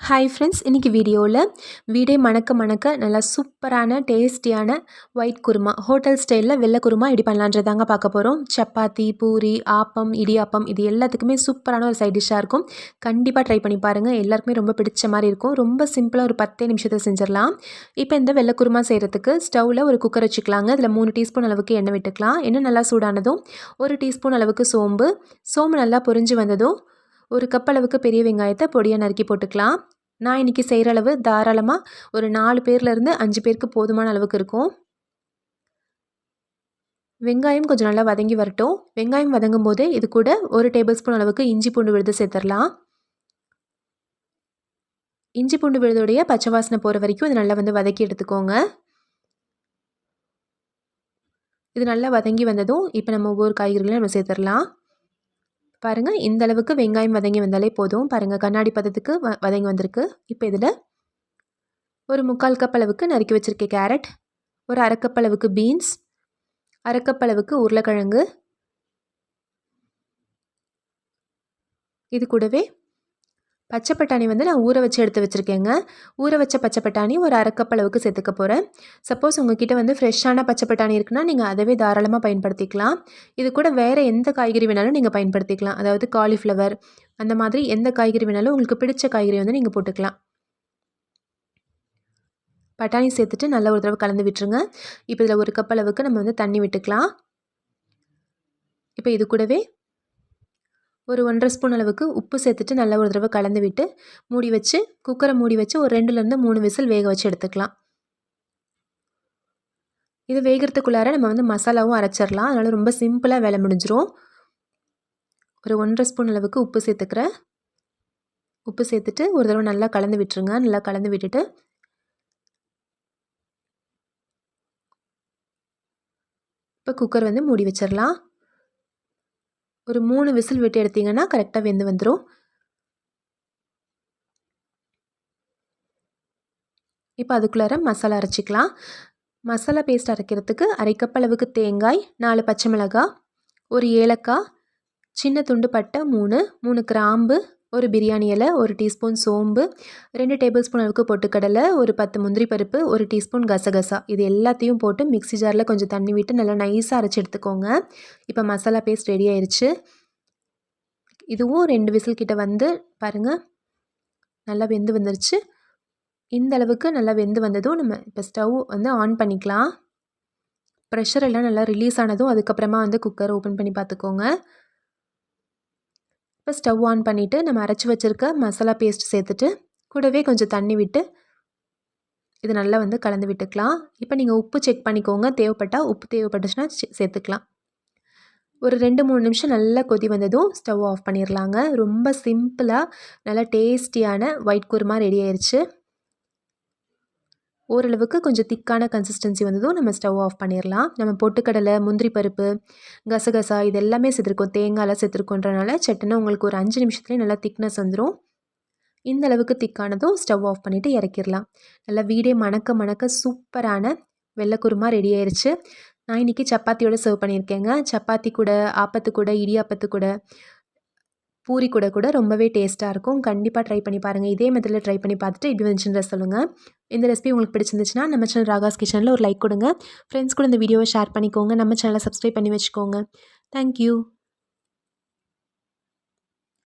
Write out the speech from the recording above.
Hi friends இன்றைக்கி வீடியோவில் வீடே மணக்க மணக்க நல்லா சூப்பரான டேஸ்டியான ஒயிட் குருமா ஹோட்டல் ஸ்டைலில் வெள்ளை குருமா இடி பண்ணலான்றதாங்க பார்க்க போகிறோம் சப்பாத்தி பூரி ஆப்பம் இடியாப்பம் இது எல்லாத்துக்குமே சூப்பரான ஒரு சைட் டிஷ்ஷாக இருக்கும். கண்டிப்பாக ட்ரை பண்ணி பாருங்கள் எல்லாருக்குமே ரொம்ப பிடிச்ச மாதிரி இருக்கும். ரொம்ப சிம்பிளாக ஒரு பத்தே நிமிஷத்தில் செஞ்சிடலாம். இப்போ இந்த வெள்ளை குருமா செய்கிறதுக்கு ஸ்டவ்வில் ஒரு குக்கர் வச்சுக்கலாங்க. அதில் மூணு டீஸ்பூன் அளவுக்கு எண்ணெய் விட்டுக்கலாம். எண்ணெய் நல்லா சூடானதும் ஒரு டீஸ்பூன் அளவுக்கு சோம்பு. சோம்பு நல்லா பொரிஞ்சு வந்ததும் ஒரு கப் அளவுக்கு பெரிய வெங்காயத்தை பொடியாக நறுக்கி போட்டுக்கலாம். நான் இன்றைக்கி செய்கிற அளவு தாராளமாக ஒரு நாலு பேர்லேருந்து அஞ்சு பேருக்கு போதுமான அளவுக்கு இருக்கும். வெங்காயம் கொஞ்சம் நல்லா வதங்கி வரட்டும். வெங்காயம் வதங்கும் போது இது கூட ஒரு டேபிள் ஸ்பூன் அளவுக்கு இஞ்சி பூண்டு விழுது சேர்த்துடலாம். இஞ்சி பூண்டு விழுதுடைய பச்சை வாசனை போகிற வரைக்கும் இது நல்லா வந்து வதக்கி எடுத்துக்கோங்க. இது நல்லா வதங்கி வந்ததும் இப்போ நம்ம ஒவ்வொரு காய்கறிகளையும் நம்ம சேர்த்துடலாம். பாருங்கள் இந்த அளவுக்கு வெங்காயம் வதங்கி வந்தாலே போதும். பாருங்கள் கண்ணாடி பதத்துக்கு வ வதங்கி வந்திருக்கு. இப்போ இதில் ஒரு முக்கால் கப் அளவுக்கு நறுக்கி வச்சுருக்கேன் கேரட் ஒரு அரைக்கப் அளவுக்கு பீன்ஸ் அரைக்கப் அளவுக்கு உருளைக்கிழங்கு. இது கூடவே பச்சை பட்டாணி வந்து நான் ஊற வச்சு எடுத்து வச்சுருக்கேங்க. ஊற வச்ச பச்சை பட்டாணி ஒரு அரைக்கப் அளவுக்கு சேர்த்துக்க போகிறேன் சப்போஸ் உங்ககிட்ட வந்து ஃப்ரெஷ்ஷான பச்சை பட்டாணி இருக்குன்னா நீங்கள் அதவே தாராளமாக பயன்படுத்திக்கலாம். இது கூட வேறு எந்த காய்கறி வேணாலும் நீங்கள் பயன்படுத்திக்கலாம். அதாவது காலிஃப்ளவர் அந்த மாதிரி எந்த காய்கறி வேணாலும் உங்களுக்கு பிடிச்ச காய்கறி வந்து நீங்கள் போட்டுக்கலாம். பட்டாணி சேர்த்துட்டு நல்லா ஒரு தடவை கலந்து விட்டுருங்க. இப்போ இதில் ஒரு கப் அளவுக்கு நம்ம வந்து தண்ணி விட்டுக்கலாம். இப்போ இது கூடவே ஒரு ஒன்றரை ஸ்பூன் அளவுக்கு உப்பு சேர்த்துட்டு நல்லா ஒரு தடவை கலந்து விட்டு மூடி வச்சு குக்கரை மூடி வச்சு ஒரு ரெண்டுலேருந்து மூணு விசில் வேக வச்சு எடுத்துக்கலாம். இது வேகிறதுக்குள்ளார நம்ம வந்து மசாலாவும் அரைச்சிடலாம் அதனால் ரொம்ப சிம்பிளாக வேலை முடிஞ்சிரும். ஒரு ஒன்றரை ஸ்பூன் அளவுக்கு உப்பு சேர்த்துக்கிறேன் உப்பு சேர்த்துட்டு ஒரு தடவை நல்லா கலந்து விட்டுருங்க. நல்லா கலந்து விட்டுட்டு இப்போ குக்கர் வந்து மூடி வச்சிடலாம் ஒரு மூணு விசில் விட்டு எடுத்திங்கன்னா கரெக்டாக வெந்து வந்துடும் இப்போ அதுக்குள்ளார மசாலா அரைச்சிக்கலாம். மசாலா பேஸ்ட் அரைக்கிறதுக்கு அரைக்கப்பளவுக்கு அளவுக்கு தேங்காய் நாலு பச்சை மிளகாய் ஒரு ஏலக்காய் சின்ன துண்டு பட்டை மூணு மூணு கிராம்பு ஒரு பிரியாணி இலை ஒரு டீஸ்பூன் சோம்பு ரெண்டு டேபிள் ஸ்பூன் அளவுக்கு பொட்டுக்கடலை ஒரு பத்து முந்திரி பருப்பு ஒரு டீஸ்பூன் கசகசா. இது எல்லாத்தையும் போட்டு மிக்ஸி ஜாரில் கொஞ்சம் தண்ணி விட்டு நல்லா நைஸாக அரைச்சி எடுத்துக்கோங்க. இப்போ மசாலா பேஸ்ட் ரெடி ஆயிடுச்சு இதுவும் ரெண்டு விசில் கிட்ட வந்து பாருங்கள் நல்லா வெந்து வந்துருச்சு. இந்த அளவுக்கு நல்லா வெந்து வந்ததும் நம்ம இப்போ ஸ்டவ் வந்து ஆன் பண்ணிக்கலாம். ப்ரெஷர் எல்லாம் நல்லா ரிலீஸ் ஆனதும் அதுக்கப்புறமா வந்து குக்கர் ஓப்பன் பண்ணி பார்த்துக்கோங்க. இப்போ ஸ்டவ் ஆன் பண்ணிவிட்டு நம்ம அரைச்சி வச்சுருக்க மசாலா பேஸ்ட் சேர்த்துட்டு கூடவே கொஞ்சம் தண்ணி விட்டு இது நல்லா வந்து கலந்து விட்டுக்கலாம். இப்போ நீங்கள் உப்பு செக் பண்ணிக்கோங்க. தேவைப்பட்டால் உப்பு தேவைப்பட்டுச்சுன்னா சேர்த்துக்கலாம். ஒரு ரெண்டு மூணு நிமிஷம் நல்லா கொதி வந்ததும் ஸ்டவ் ஆஃப் பண்ணிடலாங்க ரொம்ப சிம்பிளாக நல்லா டேஸ்டியான ஒயிட் குருமா ரெடி ஆயிடுச்சு ஓரளவுக்கு கொஞ்சம் திக்கான கன்சிஸ்டன்சி வந்ததும் நம்ம ஸ்டவ் ஆஃப் பண்ணிடலாம் நம்ம பொட்டுக்கடலை முந்திரி பருப்பு கசகசா இது எல்லாமே சேர்த்துருக்கோம். தேங்காயெலாம் சேர்த்துருக்கோன்றனால சட்டுன்னு உங்களுக்கு ஒரு அஞ்சு நிமிஷத்துலேயே நல்லா திக்னஸ் வந்துடும் இந்த அளவுக்கு திக்கானதும் ஸ்டவ் ஆஃப் பண்ணிவிட்டு இறக்கிடலாம் நல்லா வீடே மணக்க மணக்க சூப்பரான வெள்ளைக்குருமா ரெடி ஆயிடுச்சு நான் இன்றைக்கி சப்பாத்தியோடு சர்வ் பண்ணியிருக்கேங்க சப்பாத்தி கூட ஆப்பத்து கூட இடியாப்பத்து கூட. பூரி கூட கூட ரொம்பவே டேஸ்ட்டாக இருக்கும். கண்டிப்பாக ட்ரை பண்ணி பாருங்கள் இதே மெத்தடில் ட்ரை பண்ணி பார்த்துட்டு இப்படி வந்துச்சுன்ற சொல்லுங்கள் இந்த ரெசிபி உங்களுக்கு பிடிச்சிருந்துச்சுன்னா நம்ம சேனல் ராகாஸ் கிச்சனில் ஒரு லைக் கொடுங்க. ஃப்ரெண்ட்ஸ் கூட இந்த வீடியோவை ஷேர் பண்ணிக்கோங்க. நம்ம சேனலை சப்ஸ்கிரைப் பண்ணி வச்சுக்கோங்க. தேங்க்யூ